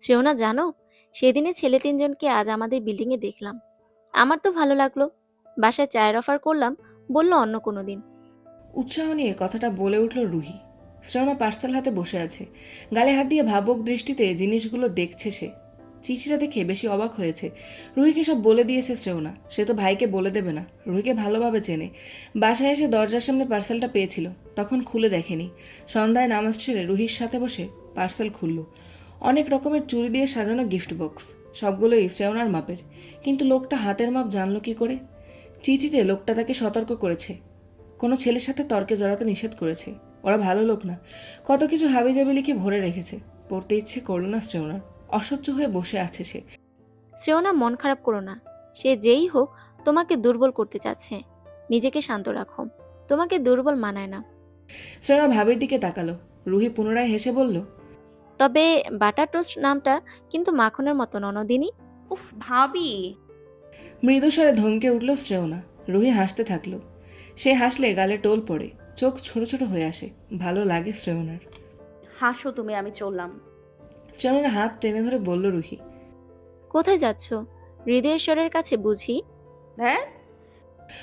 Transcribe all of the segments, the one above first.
শ্রেয়না জানো? সেদিনে ছেলে তিনজনকে আজ আমাদের বিল্ডিংয়ে দেখলাম। আমার তো ভালো লাগল। বাসায় চায়ের অফার করলাম, বলল অন্য কোনো দিন। উৎসাহ নিয়ে কথাটা বলে উঠল রুহি। শ্রেয়না পার্সেল হাতে বসে আছে। গালে হাত দিয়ে ভাবক দৃষ্টিতে জিনিসগুলো দেখছে সে। চিঠিটা দেখে বেশি অবাক হয়েছে। রুহিকে সব বলে দিয়েছে শ্রেয়না। সে তো ভাইকে বলে দেবে না। রুহিকে ভালোভাবে চেনে। বাসায় এসে দরজার সামনে পার্সেলটা পেয়েছিল। তখন খুলে দেখেনি। সন্ধ্যায় নামাজ ছেড়ে রুহির সাথে বসে পার্সেল খুলল। অনেক রকমের চুড়ি দিয়ে সাজানো গিফট বক্স সবগুলোই শ্রেয়নার মাপের। কিন্তু লোকটা হাতের মাপ জানলো কি করে? চিঠিতে লোকটা তাকে সতর্ক করেছে। কোনো ছেলের সাথে তর্কে জড়াতে নিষেধ করেছে। ওরা ভালো লোক না। কত কিছু হাবি হাবিজাবি লিখে ভরে রেখেছে। পড়তে ইচ্ছে করল না শ্রেয়নার অসহ্য হয়ে বসে আছে সে। শ্রেয়না মন খারাপ করো না। সে যেই হোক তোমাকে দুর্বল করতে চাচ্ছে। নিজেকে শান্ত রাখো। তোমাকে দুর্বল মানায় না। শ্রেয়না ভাবির দিকে তাকালো। রুহি পুনরায় হেসে বলল তবে বাটার টোস্ট নামটা কিন্তু মাখনের মতো ননদিনী উফ ভাবি। মৃদুস্বরে ধমকে উঠল শ্রেয়না। রুহি হাসতে থাকল। সে হাসলে গালে টোল পড়ে। চোখ ছোট ছোট হয়ে আসে। ভালো লাগে শ্রেয়নার। হাসো তুমি আমি চললাম। শ্রেয়নার হাত টেনে ধরে বলল রুহি কোথায় যাচ্ছ? হৃদয়েশ্বরের কাছে বুঝি? হ্যাঁ?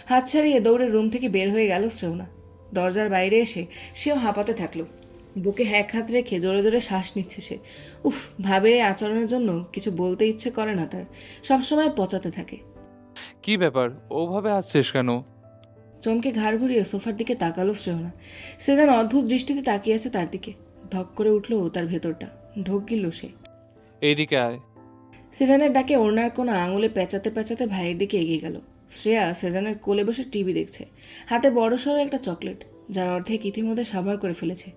হাত ছাড়িয়ে দৌড়ে রুম থেকে বের হয়ে গেল শ্রেওনা দরজার বাইরে এসে সেও হাঁপাতে থাকল। বুকে এক হাত রেখে জোরে জোরে শ্বাস নিচ্ছে সে। উফ ভাবের এই আচরণের জন্য কিছু বলতে ইচ্ছে করে না তার। সবসময় পচাতে থাকে। কি ব্যাপার? ওভাবে আসছিস কেন? চমকে ঘাড় ঘুরিয়ে সোফার দিকে তাকালো শ্রেয়না। সে যেন অদ্ভুত দৃষ্টিতে তাকিয়ে আছে তার দিকে। ধক করে উঠল তার ভেতরটা। ঢোক গিল সে। এইদিকে আয়। সেজানের ডাকে ওড়নার কোনো আঙুলে পেঁচাতে পেঁচাতে ভাইয়ের দিকে এগিয়ে গেল। শ্রেয়া সেজানের কোলে বসে টিভি দেখছে। হাতে বড় সড়ো একটা চকলেট যার অর্ধেক ইতিমধ্যে সাভার করে ফেলেছে।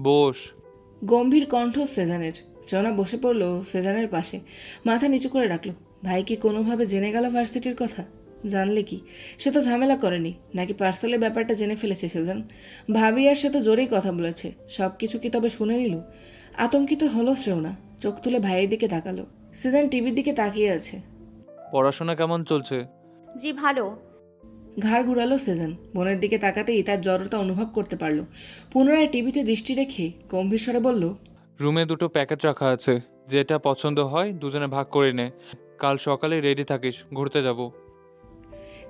বস। গম্ভীর কণ্ঠ সেজানের। শ্রেয়না বসে পড়ল সেজানের পাশে। মাথা নিচু করে রাখল ভাই কি কোনোভাবে জেনে গেল ভার্সিটির কথা? জানলে কি? সে তো ঝামেলা করেনি নাকি পার্সেলের ব্যাপারটা জেনে ফেলেছে সেজান? ভাবি আর সে তো জোরেই কথা বলেছে সব কিছু কি তবে শুনে নিল? আতঙ্কিত হলো শ্রেয়না চোখ তুলে ভাইয়ের দিকে তাকালো। সেজান টিভির দিকে তাকিয়ে আছে। পড়াশোনা কেমন চলছে? জি ভালো। ঘাড় ঘুরালো সেজান। বোনের দিকে তাকাতেই তার জড়তা অনুভব করতে পারল। পুনরায় টিভিতে দৃষ্টি রেখে গম্ভীর স্বরে বলল রুমে দুটো প্যাকেট রাখা আছে। যেটা পছন্দ হয় দুজনে ভাগ করে নে। কাল সকালে রেডি থাকিস ঘুরতে যাব।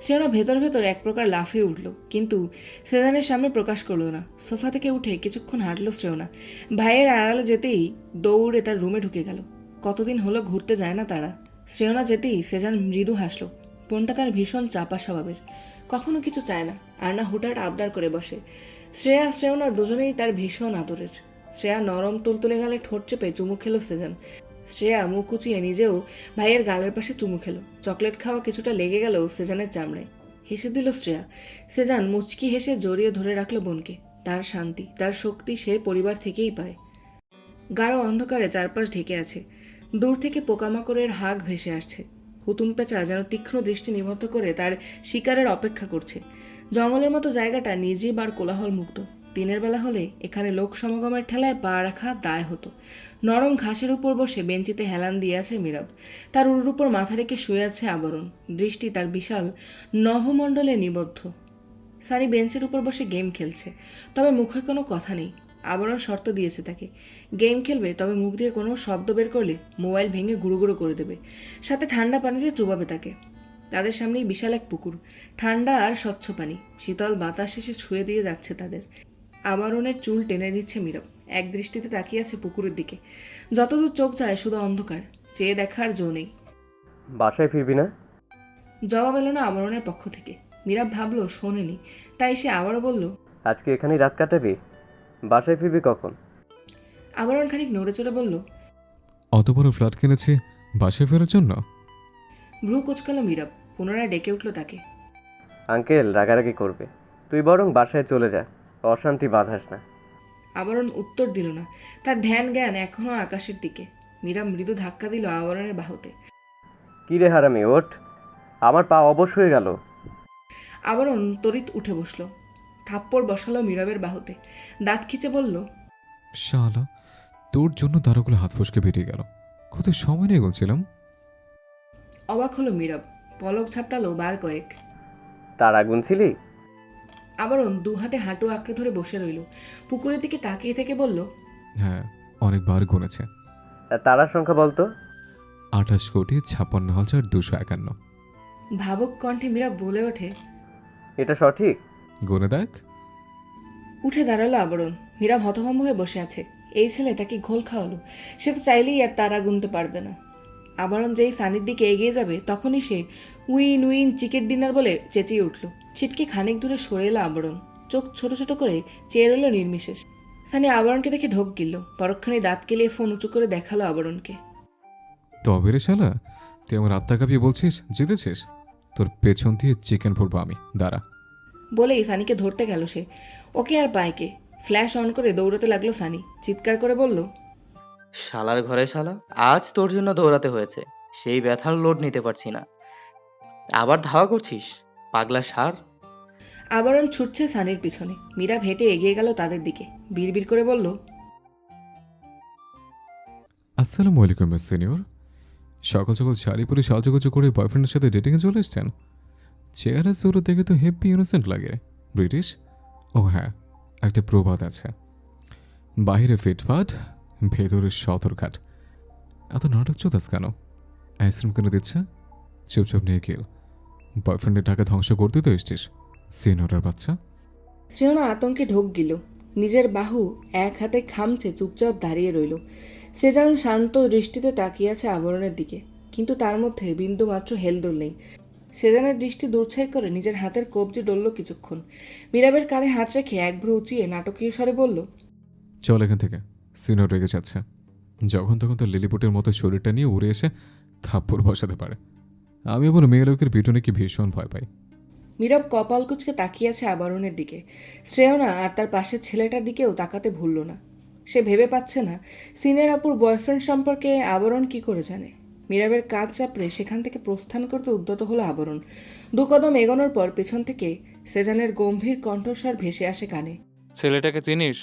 শ্রেয়না ভেতর ভেতর এক প্রকার লাফিয়ে উঠল। কিন্তু সেজানের সামনে প্রকাশ করল না। সোফা থেকে উঠে কিছুক্ষণ হাঁটলো শ্রেয়না। ভাইয়ের আড়ালে যেতেই দৌড়ে তার রুমে ঢুকে গেল। কতদিন হলো ঘুরতে যায় না তারা। শ্রেয়না যেতেই সেজান মৃদু হাসলো। বোনটা তার ভীষণ চাপা স্বভাবের। কখনো কিছু চায় না। আর না হুটাট আবদার করে বসে। শ্রেয়া শ্রেয়না দুজনেই তার ভীষণ আদরের। শ্রেয়া নরম তুলতুলে গালে ঠোঁট চেপে চুমু খেলো সেজান। শ্রেয়া মুখ উঁচিয়ে নিজেও ভাইয়ের গালের পাশে চুমু খেলো। চকলেট খাওয়া কিছুটা লেগে গেল সেজানের চামড়ায়। হেসে দিল শ্রেয়া। সেজান মুচকি হেসে জড়িয়ে ধরে রাখল বোনকে। তার শান্তি, তার শক্তি সে পরিবার থেকেই পায়। গাঢ় অন্ধকারে চারপাশ ঢেকে আছে। দূর থেকে পোকামাকড়ের হাগ ভেসে আসছে। হুতুম পেঁচা যেন তীক্ষ্ণ দৃষ্টি নিবদ্ধ করে তার শিকারের অপেক্ষা করছে। জঙ্গলের মতো জায়গাটা নির্জীব আর কোলাহল মুক্ত দিনের বেলা হলে এখানে লোক সমাগমের ঠেলায় পা রাখা দায় হতো। নরম ঘাসের উপর বসে বেঞ্চিতে হেলান দিয়ে আছে মীরাব। তার উরুর উপর মাথা রেখে শুয়ে আছে আবরণ। দৃষ্টি তার বিশাল নভমণ্ডলে নিবদ্ধ। সারি বেঞ্চের উপর বসে গেম খেলছে। তবে মুখে কোনো কথা নেই। আবরণ শর্ত দিয়েছে তাকে। গেম খেলবে তবে মুখ দিয়ে কোনো শব্দ বের করলে মোবাইল ভেঙে গুঁড়ো গুঁড়ো করে দেবে। সাথে ঠান্ডা পানিতে চুবাবে তাকে। তাদের সামনেই বিশাল এক পুকুর। ঠান্ডা আর স্বচ্ছ পানি। শীতল বাতাস এসে ছুঁয়ে দিয়ে যাচ্ছে তাদের। আবরণের চুল টেনে দিচ্ছে মীরব এক দৃষ্টিতে তাকিয়ে আছে পুকুরের দিকে। যতদূর চোখ যায় শুধু অন্ধকার। চেয়ে দেখার জো নেই। বাসায় ফিরবি না? জবাব এলো না আবরণের পক্ষ থেকে। মীরাব ভাবলো শোনেনি। তাই সে আবারও বলল আজকে এখানেই রাত কাটাবি? বাসায় ফিরবি কখন? আবরণ খানিক নড়ে চড়ে বলল অত বড় ফ্ল্যাট কিনেছি বাসায় ফেরার জন্য? ভ্রু কোচকালো মীরাব পুনরায় ডেকে উঠল তাকে। আঙ্কেল রাগারাগি করবে। তুই বরং বাসায় চলে যা অশান্তি বাঁধাস না। আবরণ উত্তর দিল না তার ধ্যান জ্ঞান এখনও আকাশের দিকে। মীরাব মৃদু ধাক্কা দিল আবরণের বাহুতে। কি রে হারামি ওঠ। আমার পা অবশ হয়ে গেল। আবরণ তড়িৎ উঠে বসল। থাপ্পড় বসালো মীরবের বাহুতে। দাঁত খিচে বলল শালা তোর জন্য তারাগুলো হাত ফসকে বেরিয়ে গেল। কত সময় নিয়ে গেছিলাম অবাক হলো মীরব পলক ঝাপটালো বার কয়েক। তার আগুন ছিলি? আবরণ দু হাতে হাঁটু আঁকড়ে ধরে বসে রইল। পুকুরের দিকে তাকিয়ে থেকে বলল হ্যাঁ অনেকবার গুনেছে তারার সংখ্যা বলতো? আঠাশ কোটি ছাপ্পান্ন হাজার দুশো একান্ন। ভাবুক কণ্ঠে মীরা বলে ওঠে এটা সঠিক? গুনে দেখ। উঠে দাঁড়াল আবরণ। মীরা হতভম্ব হয়ে বসে আছে। এই ছেলে তাকে ঘোল খাওয়ালো। সে তো চাইলেই আর তারা গুনতে পারবে না। আবরণ যেই সানির দিকে এগিয়ে যাবে তখনই সে উইন উইন চিকেট ডিনার বলে চেঁচিয়ে উঠল। ছিটকে খানিক দূরে সরে এলো আবরণ। চোখ ছোট ছোট করে চেয়ে রইল নির্মিশেষ সানি আবরণকে দেখে ঢোক গিলল। পরক্ষণে দাঁত কেলিয়ে ফোন উঁচু করে দেখাল আবরণকে। তবে রে শালা তুই আমার আত্মা কাঁপিয়ে বলছিস জিতেছিস? তোর পেছন দিয়ে চিকেন ভরবো আমি। দাঁড়া। বলেই সানিকে ধরতে গেল সে। ওকে আর পায়কে ফ্ল্যাশ অন করে দৌড়াতে লাগল সানি। চিৎকার করে বলল শালার ঘরে শালা আজ তোর জন্য দৌড়াতে হয়েছে। সেই ব্যথার লোড নিতে পারছি না। আবার ধাওয়া করছিস? পাগলা সার। আবরণ ছুটছে সানির পিছনে। মীরা ভেটে এগিয়ে গেল তাদের দিকে। বিড়বিড় করে বলল আসসালামু আলাইকুম সিনিয়র। সকাল সকাল শাড়ি পরে সাজুগুজু করে বয়ফ্রেন্ডের সাথে ডেটিংয়ে চলে এসছেন? চেহারা শুরু দেখে তো হেপি ইনোসেন্ট লাগে ব্রিটিশ ও হ্যাঁ একটা প্রবাদ আছে। বাইরে ফিটফাট, ভেতরে সতর্কাট এত নাটক চোদাস কেন? আইসক্রিম কেন দিচ্ছে? চুপচাপ নিয়ে গেল বয়ফ্রেন্ডের টাকা ধ্বংস করতে তো এসছিস। সিনিয়রের বাচ্চা শ্রেয়না আতঙ্কে ঢোক গেল। নিজের বাহু এক হাতে খামছে চুপচাপ দাঁড়িয়ে রইল। সে যেন শান্ত দৃষ্টিতে তাকিয়ে আছে আবরণের দিকে। কিন্তু তার মধ্যে বিন্দু মাত্র হেলদোল নেই। সেজানের দৃষ্টি দূরছাই করে নিজের হাতের কবজি ডলল কিছুক্ষণ। মীরাবের কানে হাত রেখে এক ভ্রু উঁচিয়ে নাটকীয় স্বরে বলল চল এখান থেকে সিনিয়র রেগে যাচ্ছে যখন তখন তো লিলিপুটের মতো শরীরটা নিয়ে উড়ে এসে থাপ্পড় বসাতে পারে। আমি আবার মেয়ে লোকের পিটনে কি ভীষণ ভয় পাই। মীরব কপাল কুচকে তাকিয়ে আছে আবরণের দিকে। শ্রেয়না আর তার পাশের ছেলেটার দিকেও তাকাতে ভুলল না। সে ভেবে পাচ্ছে না সিনের আপুর বয়ফ্রেন্ড সম্পর্কে আবরণ কি করে জানে। মীরাবের কাজ চাপড়ে সেখান থেকে প্রস্থান করতে উদ্যত হলো আবরণ। দু কদম এগোনোর পর পেছন থেকে সেজানের গম্ভীর কণ্ঠস্বর ভেসে আসে কানে। ছেলেটাকে চিনিস?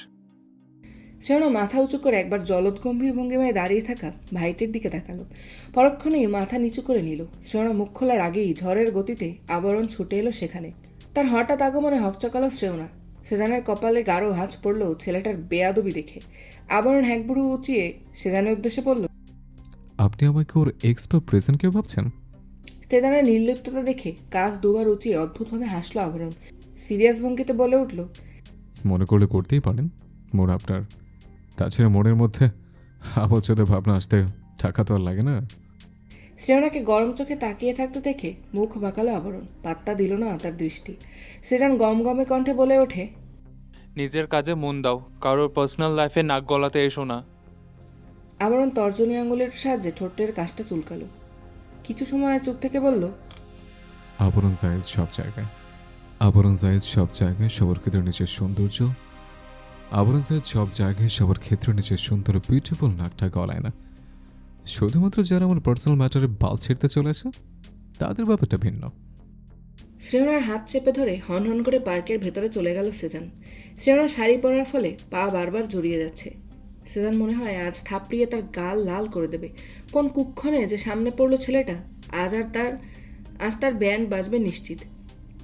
শ্রেয়না মাথা উঁচু করে একবার জলদ গম্ভীর ভঙ্গিমায় দাঁড়িয়ে থাকা ভাইটির দিকে তাকালো। পরক্ষণেই মাথা নিচু করে নিল। শ্রেয়না মুখ খোলার আগেই ঝড়ের গতিতে আবরণ ছুটে এলো সেখানে। তার হঠাৎ আগমনে হকচকালো শ্রেয়না। সেজানের কপালে গাঢ় হাঁচ পড়ল ছেলেটার বেয়াদবি দেখে। আবরণ হ্যাকবুড়ু উঁচিয়ে সেজানের উদ্দেশ্যে বলল আপনি আমাকে ওর এক্স বা প্রেজেন্ট কেউ ভাবছেন? সেজানের নির্লিপ্ততা দেখে কাক দুবার উঁচিয়ে অদ্ভুতভাবে হাসলো আবরণ। সিরিয়াস ভঙ্গিতে বলে উঠল মনে করলে করতেই পারেন মোর আপনার। তাছাড়া মনের মধ্যে আবচতে ভাবনা আসতে টাকা তো আর লাগে না। শ্রেয়নাকে গরম চোখে তাকিয়ে থাকতে দেখে মুখ বাঁকালো আবরণ পাত্তা দিল না তার দৃষ্টি। সেজান গমগমে কণ্ঠে বলে ওঠে নিজের কাজে মন দাও কারোর পার্সোনাল লাইফে নাক গলাতে এসো না। আবরণ তর্জনী আঙুলের সাহায্যে ঠোঁটের কাজটা চুলকালো। কিছু সময় চুপ থেকে বলল আবরণ জায়েজ সব জায়গায়। আবরণ জায়েজ সব জায়গায় সবার ক্ষেত্রে নিজের সৌন্দর্য। আবরণ জায়েজ সব জায়গায় সবার ক্ষেত্রে নিজের সুন্দর বিউটিফুল নাকটা গলায় না। শুধুমাত্র যারা আমার পার্সোনাল ম্যাটারে বাল ছিঁড়তে চলেছে তাদের ব্যাপারটা ভিন্ন। শ্রেয়নার হাত চেপে ধরে হন হন করে পার্কের ভেতরে চলে গেল সেজান। শ্রেয়নার শাড়ি পরার ফলে পা বারবার জড়িয়ে যাচ্ছে। সেজান মনে হয় আজ থাপড়িয়ে তার গাল লাল করে দেবে। কোন কুক্ষণে যে সামনে পড়ল ছেলেটা, আজ আর তার, আজ তার ব্যান্ড বাজবে নিশ্চিত।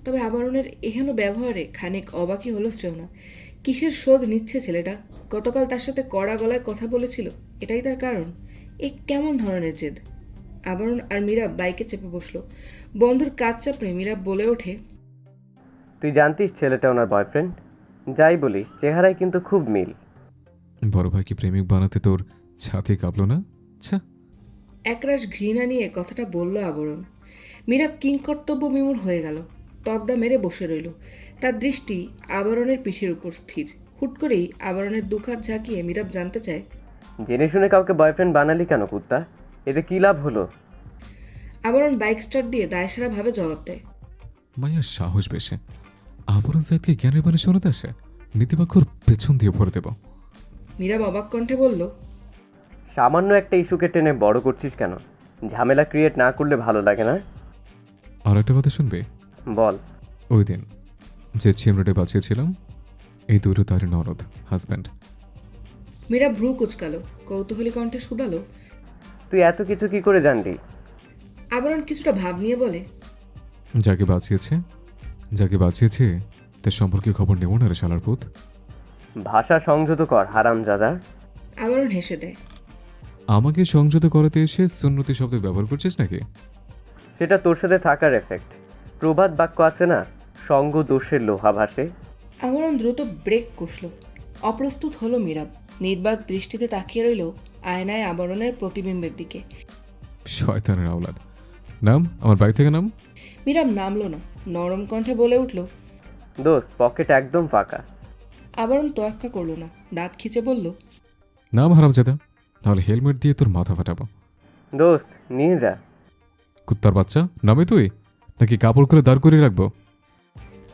তবে আবরণের এহেন ব্যবহারে খানিক অবাকই হলো শ্রেয়না কিসের শোধ নিচ্ছে ছেলেটা? গতকাল তার সাথে কড়া গলায় কথা বলেছিল, এটাই তার কারণ। এ কেমন ধরনের জেদ? আবরণ আর মীরা বাইকে চেপে বসল। বন্ধুর কাজ চাপড়ে মীরা বলে ওঠে, তুই জানতিস ছেলেটা ওনার বয়ফ্রেন্ড? যাই বলিস, চেহারায় কিন্তু খুব মিল। বড় ভাইকে প্রেমিক বানাতে তোর ছাতি কাঁপলো না? আচ্ছা একরাশ ঘৃণা নিয়ে কথাটা বলল আবরণ। মীরা কিংকর্তব্য বিমূর হয়ে গেল। তদ্দা মেরে বসে রইল। তার দৃষ্টি আবরণের পিঠের উপর স্থির। হুট করেই আবরণের দুখাত ঝাঁকিয়ে মীরাব জানতে চায় জেনে শুনে কাউকে বয়ফ্রেন্ড বানালি কেন কুত্তা? এতে কী লাভ হলো? আবরণ বাইক স্টার্ট দিয়ে দায়সারাভাবে জবাব দেয়। মায়ের সাহস বেশি। আবরণ জায়েদকে জ্ঞানের বাণী শোনাতে আসে। নীতিবাক্ষর পেছন দিয়ে ভরে দেব। মীরাব অবাক কণ্ঠে বলল সামান্য একটা ইস্যুকে টেনে বড় করছিস কেন? ঝামেলা ক্রিয়েট না করলে ভালো লাগে না? আর একটা কথা শুনবে? বল। ওই দিন যে চিমড়েটে বাঁচিয়েছিলাম এই দুটো তার নরদ হাজব্যান্ড মীরা ভ্রু কুচকালো কৌতূহলী কণ্ঠে শুধালো তুই এত কিছু কি করে জানলি? আবরণ কিছুটা ভাব নিয়ে বলে যাকে বাঁচিয়েছে যাকে বাঁচিয়েছে তার সম্পর্কে খবর নেব না রে শালার পুত। ভাষা সংযত কর হারাম জাদা। আবরণ হেসে দেয় আমাকে সংযত করাতে এসে সুন্নতি শব্দ ব্যবহার করছিস নাকি? সেটা তোর সাথে থাকার এফেক্ট প্রবাদ বাক্য আছে না? সঙ্গ দোষের লোহা ভাসে। আবরণ দ্রুত ব্রেক কষল। অপ্রস্তুত হলো মীরাব। নির্বাক দৃষ্টিতে তাকিয়ে রইল আয়নায় আবরণের প্রতিবিম্বের দিকে। শয়তানের আওলাদ। নাম? আমার বাইক থেকে নাম? মীরাব নামলো না। নরম কণ্ঠে বলে উঠল দোস্ত পকেট একদম ফাঁকা। আবরণ তোয়াক্কা করল না। দাঁত খিচে বলল নাম হারামজাদা নাহলে হেলমেট দিয়ে তোর মাথা ফাটাবো। দোস্ত নিয়ে যা। কুত্তার বাচ্চা নামে তুই? নাকি কাপড় করে দাঁড় করিয়ে রাখব?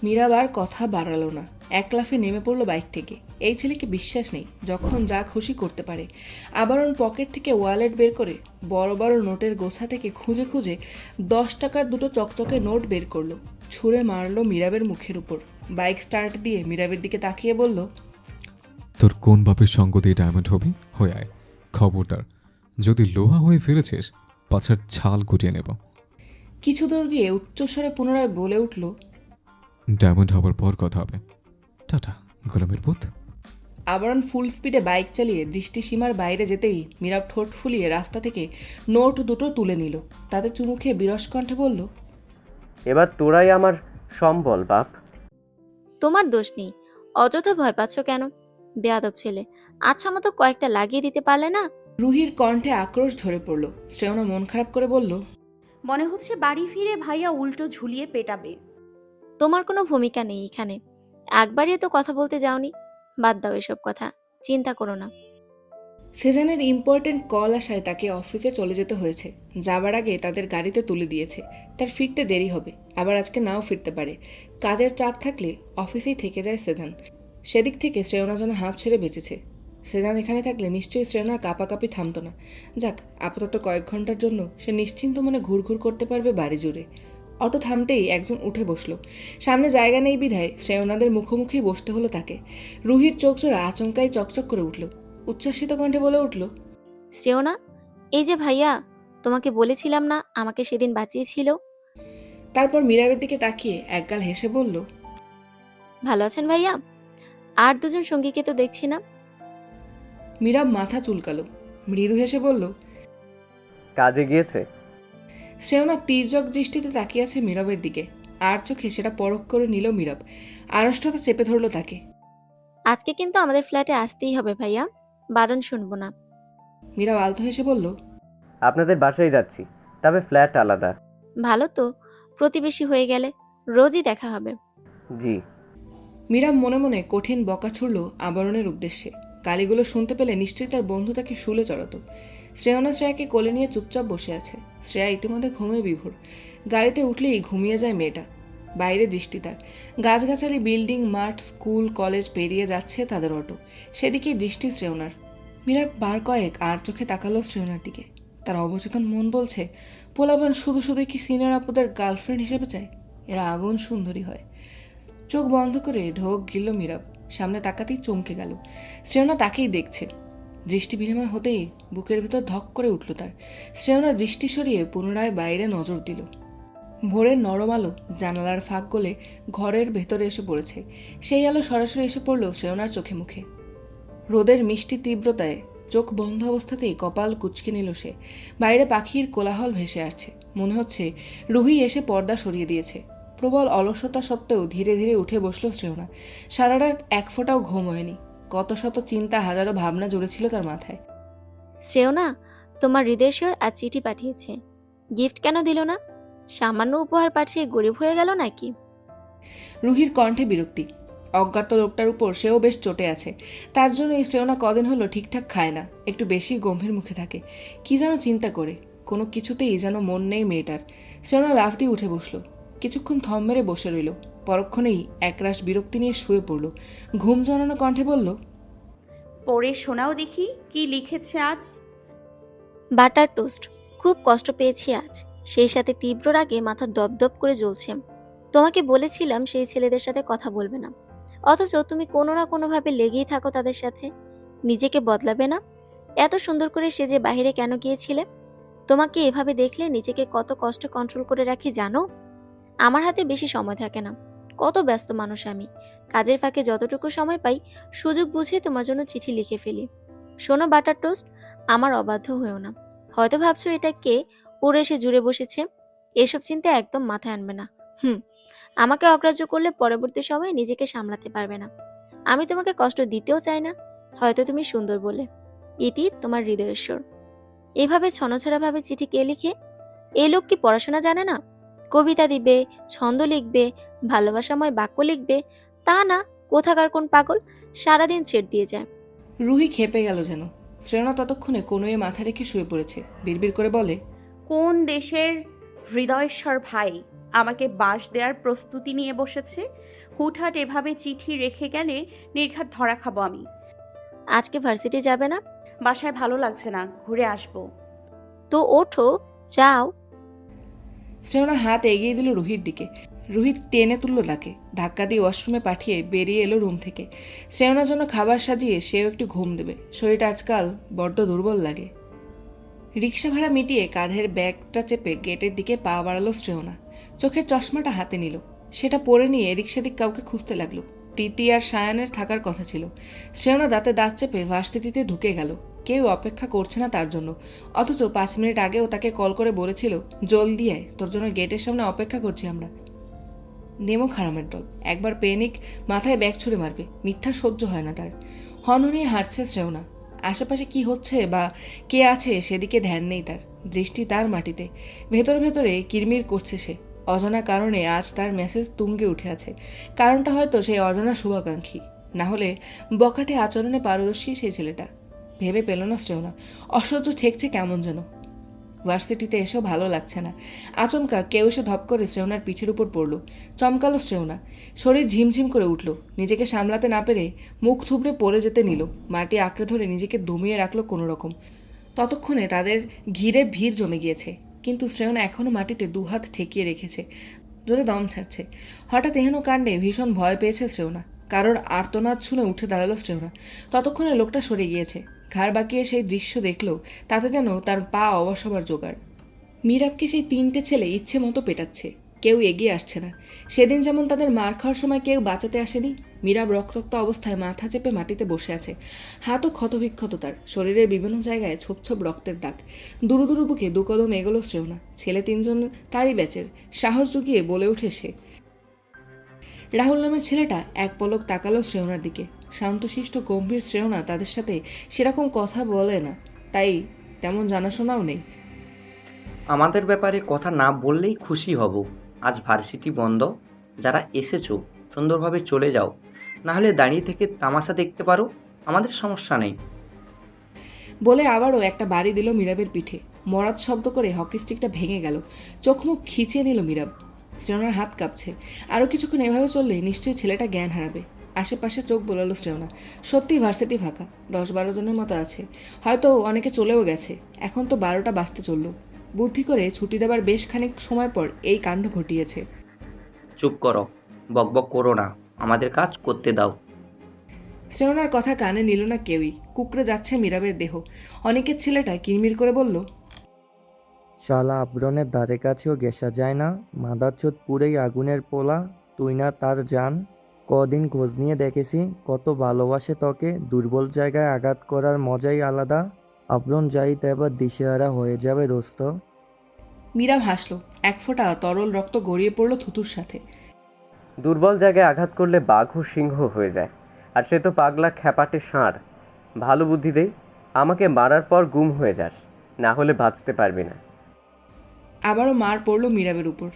মীরাব আর কথা বাড়ালো না। এক লাফে নেমে পড়ল বাইক থেকে। এই ছেলেকে বিশ্বাস নেই যখন যা খুশি করতে পারে। আবরণ পকেট থেকে ওয়ালেট বের করে বড় বড় নোটের গোছা থেকে খুঁজে খুঁজে দশ টাকার দুটো চকচকে নোট বের করল। ছুঁড়ে মারলো মীরাবের মুখের উপর। বাইক স্টার্ট দিয়ে মীরাবের দিকে তাকিয়ে বলল তোর কোন বাপের সঙ্গ দিয়ে ডায়মন্ড হবি? হয়ে আয়। খবরদার যদি লোহা হয়ে ফিরেছিস পাছার ছাল গুটিয়ে নেব। কিছু দূর গিয়ে উচ্চস্বরে পুনরায় বলে উঠল ডায়মন্ড হবার পর কথা হবে। টাটা গোলামের পুত। আবরণ ফুল স্পিডে বাইক চালিয়ে দৃষ্টিসীমার বাইরে যেতেই মীরাব ঠোঁট ফুলিয়ে রাস্তা থেকে নোট দুটো তুলে নিল। তাতে চুমু খেয়ে বিরস কণ্ঠে বলল এবার তোরাই আমার সম্বল বাপ। তোমার দোষ নেই। অযথা ভয় পাচ্ছ কেন? বেয়াদব ছেলে আচ্ছা মতো কয়েকটা লাগিয়ে দিতে পারলে না? রুহির কণ্ঠে আক্রোশ ধরে পড়ল। শ্রেয়না মন খারাপ করে বলল মনে হচ্ছে বাড়ি ফিরে ভাইয়া উল্টো ঝুলিয়ে পেটাবে। তোমার কোনো ভূমিকা নেই এখানে। একবারই তো কথা বলতে যাওনি। বাদ দাও এসব কথা। চিন্তা করো না। সেজানের ইম্পর্টেন্ট কল আসায় তাকে অফিসে চলে যেতে হয়েছে। যাবার আগে তাদের গাড়িতে তুলে দিয়েছে। তার ফিরতে দেরি হবে। আবার আজকে নাও ফিরতে পারে। কাজের চাপ থাকলে অফিসেই থেকে যায় সেজান। সেদিক থেকে শ্রেয়না যেন হাঁপ ছেড়ে বেঁচেছে। সেজান এখানে থাকলে নিশ্চয়ই শ্রেয়নার কাপাকাপি থামতো না। যাক, আপাতত কয়েক ঘণ্টার জন্য সে নিশ্চিন্ত মনে ঘুরঘুর করতে পারবে বাড়ি জুড়ে। অটো থামতেই একজন উঠে বসল। সামনে জায়গা নেই বিধায় শ্রেয়নাদের মুখোমুখি বসতে হলো তাকে। রুহির চোখ জোড়া আচমকাই চকচক করে উঠল। উচ্ছ্বাসিত কণ্ঠে বলে উঠল শ্রেয়না এই যে ভাইয়া তোমাকে বলেছিলাম না আমাকে সেদিন বাঁচিয়েছিল? তারপর মীরাবের দিকে তাকিয়ে একগাল হেসে বলল ভালো আছেন ভাইয়া? আর দুজন সঙ্গীকে তো দেখছি না। মীরাব মাথা চুলকালো মৃদু হেসে বলল কাজে গিয়েছে। শ্রেয়না তীর্যক দৃষ্টিতে তাকিয়ে আছে মীরাবের দিকে। আর চোখে সেটা পরখ করে নিল মীরাব। আড়ষ্টতা চেপে ধরল তাকে। আজকে কিন্তু আমাদের ফ্ল্যাটে আসতেই হবে ভাইয়া। বারণ শুনব না। মীরা আলতো হেসে বলল আপনাদের বাসায় যাচ্ছি তবে ফ্ল্যাট আলাদা। ভালো তো প্রতিবেশী হয়ে গেলে রোজই দেখা হবে। জি। মীরা মনে মনে কঠিন বকা ছুড়ল আবরণের উদ্দেশ্যে। গালিগুলো শুনতে পেলে নিশ্চয়ই তার বন্ধু তাকে শুলে চড়াতো। শ্রেয়না শ্রেয়াকে কোলে নিয়ে চুপচাপ বসে আছে। শ্রেয়া ইতিমধ্যে ঘুমে বিভোর। গাড়িতে উঠলেই ঘুমিয়ে যায় মেয়েটা। বাইরে দৃষ্টি তার। গাছগাছালি বিল্ডিং মাঠ স্কুল কলেজ পেরিয়ে যাচ্ছে তাদের অটো। সেদিকেই দৃষ্টি শ্রেয়নার। মীরা বার কয়েক আর চোখে তাকালো শ্রেয়নার দিকে। তার অবচেতন মন বলছে পোলাবান শুধু শুধু কি সিনিয়র আপুদের গার্লফ্রেন্ড হিসেবে চায়? এরা আগুন সুন্দরী হয়। চোখ বন্ধ করে ঢোক গিলল মীরাব সামনে তাকাতেই চমকে গেল। শ্রেয়না তাকেই দেখছে। দৃষ্টি বিনিময় হতেই বুকের ভেতর ধক করে উঠল তার। শ্রেয়না দৃষ্টি সরিয়ে পুনরায় বাইরে নজর দিল। ভোরের নরম আলো জানালার ফাঁক গলে ঘরের ভেতরে এসে পড়েছে। সেই আলো সরাসরি এসে পড়ল শ্রেয়নার চোখে মুখে। রোদের মিষ্টি তীব্রতায় চোখ বন্ধ অবস্থাতেই কপাল কুচকে নিল সে। বাইরে পাখির কোলাহল ভেসে আসছে। মনে হচ্ছে রুহি এসে পর্দা সরিয়ে দিয়েছে। প্রবল অলসতা সত্ত্বেও ধীরে ধীরে উঠে বসল শ্রেয়না সারা রাত এক ফোঁটাও ঘুম হয়নি। কত শত চিন্তা হাজারো ভাবনা জুড়েছিল তার মাথায়। শ্রেয়না তোমার হৃদয়েশ্বর আজ চিঠি পাঠিয়েছে। গিফট কেন দিল না? সামান্য উপহার পাঠিয়ে গরিব হয়ে গেল নাকি? রুহির কণ্ঠে বিরক্তি। অজ্ঞাত লোকটার উপর সেও বেশ চটে আছে। তার জন্য এই শ্রেয়না কদিন হলো ঠিকঠাক খায় না একটু বেশি গম্ভীর মুখে থাকে। কি যেন চিন্তা করে কোনো কিছুতেই যেন মন নেই মেয়েটার। শ্রেয়না লাফ দিয়ে উঠে বসল। কিছুক্ষণ থম মেরে বসে রইল। পরক্ষণেই একরাশ বিরক্তি নিয়ে শুয়ে পড়ল। ঘুম জড়ানো কণ্ঠে বলল পড়ে শোনাও দেখি কি লিখেছে আজ? বাটার টোস্ট খুব কষ্ট পেয়েছি আজ। সেই সাথে তীব্র রাগে মাথা দপদপ করে জ্বলছে। তোমাকে বলেছিলাম সেই ছেলেদের সাথে কথা বলবে না। অথচ তুমি কোনো না কোনোভাবে লেগেই থাকো তাদের সাথে। নিজেকে বদলাবে না? এত সুন্দর করে সে যে বাইরে কেন গিয়েছিলে? তোমাকে এভাবে দেখলে নিজেকে কত কষ্ট কন্ট্রোল করে রাখি জানো? আমার হাতে বেশি সময় থাকে না। কত ব্যস্ত মানুষ আমি। কাজের ফাঁকে যতটুকু সময় পাই, সুযোগ বুঝে তোমার জন্য চিঠি লিখে ফেলি। শোনো বাটার টোস্ট, আমার অবাধ্য হয়েও না। হয়তো ভাবছ এটা কে? উড়ে এসে জুড়ে বসেছে। এসব চিন্তা একদম মাথায় আনবে না। হুম। আমাকে অগ্রাহ্য করলে পরবর্তী সময়ে নিজেকে সামলাতে পারবে না। আমি তোমাকে কষ্ট দিতেও চাই না হয়তো তুমি সুন্দর বলে। ইতি তোমার হৃদয়েশ্বর এভাবে ছনছাড়াভাবে চিঠি কে লিখে? এই লোক কি পড়াশোনা জানে না? কবিতা দিবে ছন্দ লিখবে ভালোবাসাময় বাক্য লিখবে তা না কোথাকার কোন পাগল সারাদিন ছেড় দিয়ে যায়। রুহি খেপে গেল যেন। শ্রেণা ততক্ষণে কোনোয়ে মাথা রেখে শুয়ে পড়েছে। বিড়বিড় করে বলে কোন দেশের হৃদয়েশ্বর ভাই? আমাকে বাস দেওয়ার প্রস্তুতি নিয়ে বসেছে। হুটহাট এভাবে চিঠি রেখে গেলে নির্ঘাত ধরা খাব আমি। আজকে ভার্সিটি যাবে না? বাসায় ভালো লাগছে না ঘুরে আসব। তো ওঠো যাও। শ্রেয়না হাত এগিয়ে দিল রুহির দিকে। রুহিত টেনে তুলল তাকে ধাক্কা দিয়ে ওয়াশরুমে পাঠিয়ে বেরিয়ে এলো রুম থেকে। শ্রেয়নার জন্য খাবার সাজিয়ে সেও একটু ঘুম দেবে। শরীরটা আজকাল বড্ড দুর্বল লাগে। রিক্সা ভাড়া মিটিয়ে কাঁধের ব্যাগটা চেপে গেটের দিকে পা বাড়ালো শ্রেয়না। চোখের চশমাটা হাতে নিল। সেটা পরে নিয়ে এদিক সেদিক কাউকে খুঁজতে লাগল। প্রীতি আর সায়ানের থাকার কথা ছিল। শ্রেয়না দাঁতে দাঁত চেপে ভার্সিটিতে ঢুকে গেল। কেউ অপেক্ষা করছে না তার জন্য। অথচ পাঁচ মিনিট আগেও তাকে কল করে বলেছিল, জলদি আয়, তোর জন্য গেটের সামনে অপেক্ষা করছি আমরা। নেমো খারামের দল। একবার পেনিক মাথায় ব্যাগ ছুড়ে মারবে। মিথ্যা সহ্য হয় না তার। হনহনিয়ে হাঁটছে শ্রেয়না। আশেপাশে কি হচ্ছে বা কে আছে সেদিকে ধ্যান নেই তার। দৃষ্টি তার মাটিতে। ভেতরে ভেতরে কিরমির করছে সে। অজানা কারণে আজ তার মেসেজ তুঙ্গে উঠে আছে। কারণটা হয়তো সেই অজানা শুভাকাঙ্ক্ষী। না হলে বকাটে আচরণে পারদর্শী সেই ছেলেটা। ভেবে পেল না শ্রেওনা অসহ্য ঠেকছে কেমন যেন। ভার্সিটিতে এসেও ভালো লাগছে না। আচমকা কেউ এসে ধপ করে শ্রেয়নার পিঠের উপর পড়ল। চমকালো শ্রেওনা শরীর ঝিমঝিম করে উঠল। নিজেকে সামলাতে না পেরে মুখ থুবড়ে পড়ে যেতে নিল। মাটি আঁকড়ে ধরে নিজেকে দমিয়ে রাখল কোনো রকম ততক্ষণে তাদের ঘিরে ভিড় জমে গিয়েছে। কিন্তু শ্রেয়না এখনও মাটিতে দুহাত ঠেকিয়ে রেখেছে, জোরে দম ছাড়ছে। হঠাৎ এহেন কাণ্ডে ভীষণ ভয় পেয়েছে শ্রেয়না। কারোর আর্তনাদ শুনে উঠে দাঁড়াল শ্রেয়না। ততক্ষণে লোকটা সরে গিয়েছে। ঘাড় বাঁকিয়ে সেই দৃশ্য দেখল, তাতে যেন তার পা অবসবার জোগাড়। মিরাবকে সেই তিনটে ছেলে ইচ্ছে মতো পেটাচ্ছে, কেউ এগিয়ে আসছে না। সেদিন যেমন তাদের মার খাওয়ার সময় কেউ বাঁচাতে আসেনি মিরাব রক্তাক্ত অবস্থায় মাথা চেপে মাটিতে বসে আছে। হাতও ক্ষতবিক্ষত তার। শরীরের বিভিন্ন জায়গায় ছোপ ছোপ রক্তের দাগ। দুরু দুরু বুকে দু কদম এগোলো শ্রেয়না। ছেলে তিনজন তারই ব্যাচের। সাহস জুগিয়ে বলে ওঠে সে। রাহুল নামের ছেলেটা এক পলক তাকালো শ্রেয়নার দিকে। শান্তশিষ্ট, গম্ভীর শ্রেয়না তাদের সাথে সেরকম কথা বলে না। তাই তেমন জানাশোনাও নেই। আমাদের ব্যাপারে কথা না বললেই খুশি হব। আজ ভার্সিটি বন্ধ। যারা এসেছ, সুন্দরভাবে চলে যাও। না হলে দাঁড়িয়ে থেকে তামাশা দেখতে পারো আমাদের সমস্যা নেই। বলে আবারও একটা বাড়ি দিল মিরাবের পিঠে। মরাদ শব্দ করে হকি স্টিকটা ভেঙে গেল। চোখ মুখ খিচিয়ে নিল মিরাব। শ্রেয়নার হাত কাঁপছে। আরও কিছুক্ষণ এভাবে চললে নিশ্চয়ই ছেলেটা জ্ঞান হারাবে। আশেপাশে চোখ বোলালো শ্রেয়না। সত্যি ভার্সিটি ফাঁকা। দশ বারো জনের মতো আছে। হয়তো অনেকে চলেও গেছে। এখন তো বারোটা বাজতে চলল। বুদ্ধি করে ছুটি দেবার বেশ খানিক সময় পর এই কাণ্ড ঘটিয়েছে। চুপ করো। বকবক করো না। আমাদের কাজ করতে দাও। শ্রেয়নার কথা কানে নিল না কেউই। কুকড়ে যাচ্ছে মিরাবের দেহ। অনেকের ছেলেটা কিরমির করে বলল শালা আবরণের ধারে কাছেও গেসা যায় না। মাদারচোদ পুরেই আগুনের পোলা। তুই না তার জান। কদিন খোঁজ নিয়ে দেখেছি কত ভালোবাসে তোকে। দুর্বল জায়গায় আঘাত করার মজাই আলাদা। আবরণ যাইতে এবার দিশেহারা হয়ে যাবে দোস্ত। মীরাব হাসলো। এক ফোঁটা তরল রক্ত গড়িয়ে পড়ল থুতুর সাথে। দুর্বল জায়গায় আঘাত করলে বাঘও সিংহ হয়ে যায়। আর সে তো পাগলা খ্যাপাটে ষাঁড়। ভালো বুদ্ধি দেই আমাকে মারার পর গুম হয়ে যাস, না হলে বাঁচতে পারবি না। আবারও মার পড়ল মীরাবের উপর।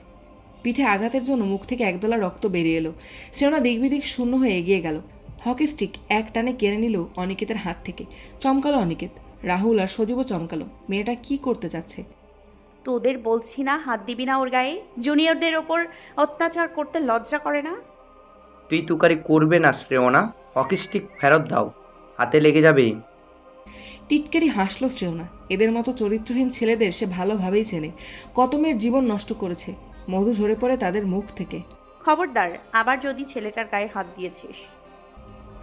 পিঠে আঘাতের জন্য মুখ থেকে একদলা রক্ত বেরিয়ে এলো। শ্রেয়না দিকবিদিক শূন্য হয়ে এগিয়ে গেল। হকি স্টিক এক টানে কেড়ে নিল অনিকেতের হাত থেকে। চমকালো অনিকেত। রাহুল আর সজীবও চমকালো। মেয়েটা কি করতে চাচ্ছে তোদের বলছি না হাত দিবি না ওর গায়ে। জুনিয়রদের ওপর অত্যাচার করতে লজ্জা করে না? তুই তুকারি করবে না শ্রেয়না হকি স্টিক ফেরত দাও হাতে লেগে যাবে। টিটকারি হাসলো শ্রেয়না এদের মতো চরিত্রহীন ছেলেদের সে ভালোভাবেই চেনে। কত মেয়ের জীবন নষ্ট করেছে মধু ঝরে পড়ে তাদের মুখ থেকে। খবরদার আবার যদি ছেলেটার গায়ে হাত দিয়েছিস।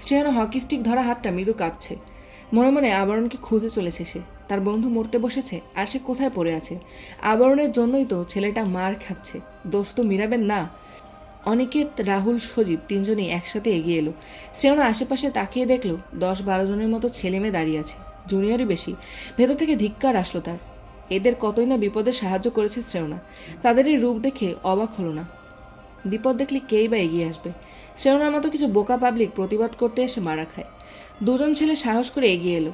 শ্রেয়না হকি স্টিক ধরা হাতটা মৃদু কাঁপছে। মনে মনে আবরণকে খুঁজে চলেছে সে। তার বন্ধু মরতে বসেছে আর সে কোথায় পড়ে আছে। আবরণের জন্যই তো ছেলেটা মার খাচ্ছে। দোষ তো মিরাবেন না। অনিকেত, রাহুল, সজীব তিনজনেই একসাথে এগিয়ে এলো। শ্রেয়না আশেপাশে তাকিয়ে দেখল দশ বারো জনের মতো ছেলে মেয়ে দাঁড়িয়ে আছে। জুনিয়রই বেশি। ভেতর থেকে ধিক্কার আসলো তার। এদের কতই না বিপদে সাহায্য করেছে শ্রেয়না। তাদের এই রূপ দেখে অবাক হলো না। বিপদ দেখলে কেই বা এগিয়ে আসবে? শ্রেয়নার মতো কিছু বোকা পাবলিক প্রতিবাদ করতে এসে মারা খায়। দুজন ছেলে সাহস করে এগিয়ে এলো।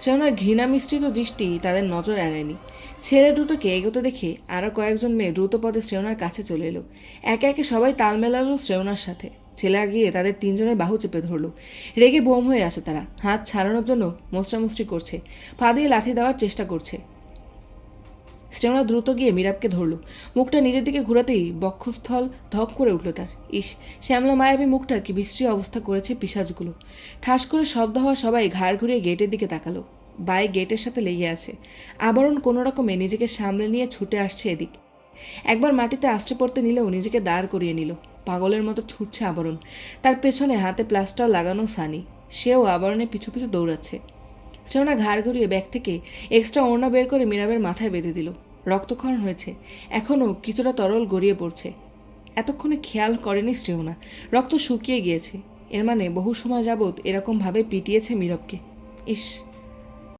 শ্রেয়নার ঘৃণা মিশ্রিত দৃষ্টি তাদের নজর এড়ায়নি। ছেলে দুটোকে এগোতে দেখে আরও কয়েকজন মেয়ে দ্রুত পদে শ্রেয়নার কাছে চলে এলো। একে একে সবাই তাল মেলালো শ্রেয়নার সাথে। ছেলে গিয়ে তাদের তিনজনের বাহু চেপে ধরল। রেগে বোম হয়ে আসে তারা। হাত ছাড়ানোর জন্য মোচড়ামুচড়ি করছে। পা দিয়ে লাথি দেওয়ার চেষ্টা করছে। শ্রেয়না দ্রুত গিয়ে মীরাবকে ধরলো। মুখটা নিজের দিকে ঘোরাতেই বক্ষস্থল ধপ করে উঠল তার। ইস, শ্যামলা মায়াবী মুখটা কি বিশ্রী অবস্থা করেছে পিসাজগুলো। ঠাস করে শব্দ হওয়া সবাই ঘাড় ঘুরিয়ে গেটের দিকে তাকালো। বাইক গেটের সাথে লেগে আছে। আবরণ কোনো রকমে নিজেকে সামলে নিয়ে ছুটে আসছে এদিক। একবার মাটিতে আষ্টে পড়তে নিলেও নিজেকে দাঁড় করিয়ে নিল। পাগলের মতো ছুটছে আবরণ। তার পেছনে হাতে প্লাস্টার লাগানো সানি। সেও আবরণের পিছু পিছু দৌড়াচ্ছে। শ্রেয়না ঘাড় ঘুরিয়ে ব্যাগ থেকে এক্সট্রা ওড়না বের করে মীরাবের মাথায় বেঁধে দিল। রক্তক্ষরণ হয়েছে। এখনও কিছুটা তরল গড়িয়ে পড়ছে। এতক্ষণে খেয়াল করেনি শ্রেয়না। রক্ত শুকিয়ে গিয়েছে। এর মানে বহু সময় যাবৎ এরকমভাবে পিটিয়েছে মীরবকে ইস